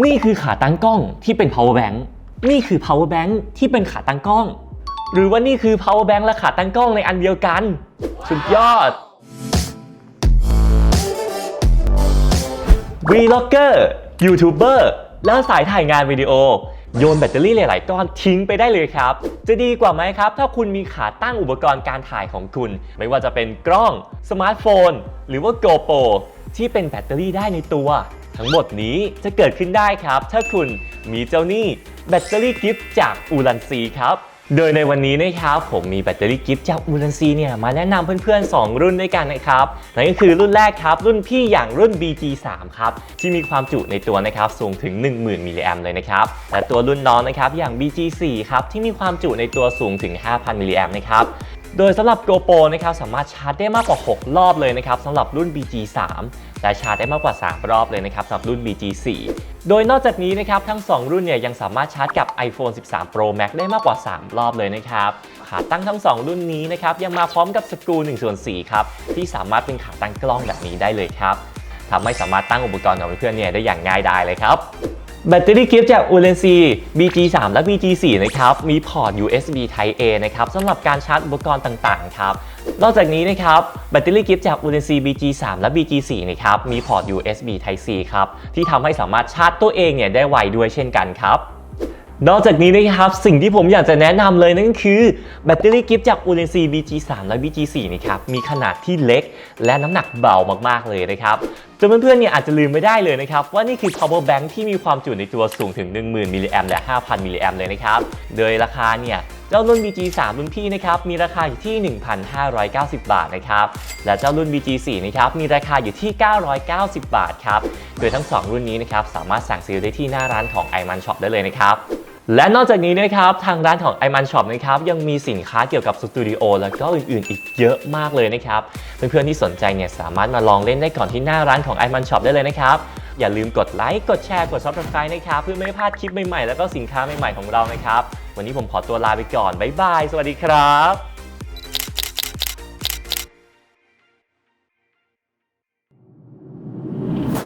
นี่คือขาตั้งกล้องที่เป็น power bank นี่คือ power bank ที่เป็นขาตั้งกล้อง หรือว่านี่คือ power bank และขาตั้งกล้องในอันเดียวกัน สุดยอด Vlogger ยูทูบเบอร์แล้วสายถ่ายงานวิดีโอ โยนแบตเตอรี่หลาย ๆ ก้อนทิ้งไปได้เลยครับ จะดีกว่าไหมครับ ถ้าคุณมีขาตั้งอุปกรณ์การถ่ายของคุณ ไม่ว่าจะเป็นกล้อง สมาร์ทโฟน หรือว่า GoPro ที่เป็นแบตเตอรี่ได้ในตัว ทั้งหมดนี้จะเกิดขึ้นได้ครับ ถ้าคุณมีเจ้าหนี้แบตเตอรี่กิฟต์จากอูรันซีครับโดยในวันนี้นะครับผมมีแบตเตอรี่กิฟต์จากอูรันซีเนี่ยมาแนะนำเพื่อนๆ 2 รุ่นด้วยกันนะครับนั่นก็คือรุ่นแรกครับ รุ่นพี่อย่างรุ่น BG3 ครับที่มีความจุในตัวนะครับสูงถึง 10,000 มิลลิแอมเลยนะครับและตัวรุ่นน้องนะครับอย่าง BG4 ครับที่มีความจุในตัวสูงถึง 5,000 มิลลิแอมนะครับ โดยสำหรับ GoPro นะครับสามารถชาร์จได้มากกว่า 6 รอบเลยนะครับสำหรับรุ่น BG3 และชาร์จได้มากกว่า 3 รอบเลยนะครับสำหรับรุ่น BG4 โดยนอกจากนี้นะครับทั้ง 2 รุ่นเนี่ยยังสามารถชาร์จกับ iPhone 13 Pro Max ได้มากกว่า 3 รอบเลยนะครับขาตั้งทั้ง 2 รุ่นนี้นะครับยังมาพร้อมกับสกรู1ส่วน4ครับที่สามารถเป็นขาตั้งกล้องแบบนี้ได้เลยครับทำให้สามารถตั้งอุปกรณ์ของเพื่อนเนี่ยได้อย่างง่ายดายเลยครับ แบตเตอรี่กิฟต์จาก u l e n c BG3 และ BG4 นะครับ มีพอร์ต USB Type A นะครับสำหรับการชาร์จอุปกรณ์ต่างๆ ครับ นอกจากนี้นะครับแบตเตอรี่กิฟต์จาก u l e n c BG3 และ BG4 นะครับ มีพอร์ต USB Type C ครับ ที่ทำให้สามารถชาร์จตัวเองเนี่ยได้ไวด้วยเช่นกันครับ นอกจากนี้นะครับสิ่งที่ผมอยากจะแนะนำเลยนั่นก็คือ แบตเตอรี่กิฟต์จาก u l e n c BG3 และ BG4 นะครับมีขนาดที่เล็ก และน้ำหนักเบามากๆเลยนะครับจนเพื่อนๆเนี่ยอาจจะลืมไม่ได้เลยนะครับ ว่านี่คือ power bank ที่มีความจุในตัวสูงถึง 10,000มิลลิแอมและ 5,000มิลลิแอมเลยนะครับ โดยราคาเนี่ยเจ้ารุ่น BG3 รุ่นพี่นะครับมีราคาอยู่ที่ 1,590 บาทนะครับและเจ้ารุ่น BG4 นะครับมีราคาอยู่ที่ 990 บาทครับโดยทั้งสองรุ่นนี้นะครับสามารถสั่งซื้อได้ที่หน้าร้านของ iMan Shop ได้เลยนะครับ และนอกจากนี้นะครับทางร้านของ i m a n Shop นะครับยังมีสินค้าเกี่ยวกับสตูดิโอแล้วก็อื่นๆ อีกเยอะมากเลยนะครับเพื่อนๆที่สนใจเนี่ยสามารถมาลองเล่นได้ก่อนที่หน้าร้านของ i m a n Shop ได้เลยนะครับอย่าลืมกดไลค์กดแชร์กด Subscribe นะครับเพื่อไม่ให้พลาดคลิปใหม่ๆแล้วก็สินค้าใหม่ๆของเรานะครับวันนี้ผมขอตัวลาไปก่อนบ๊ายบายสวัสดีครับ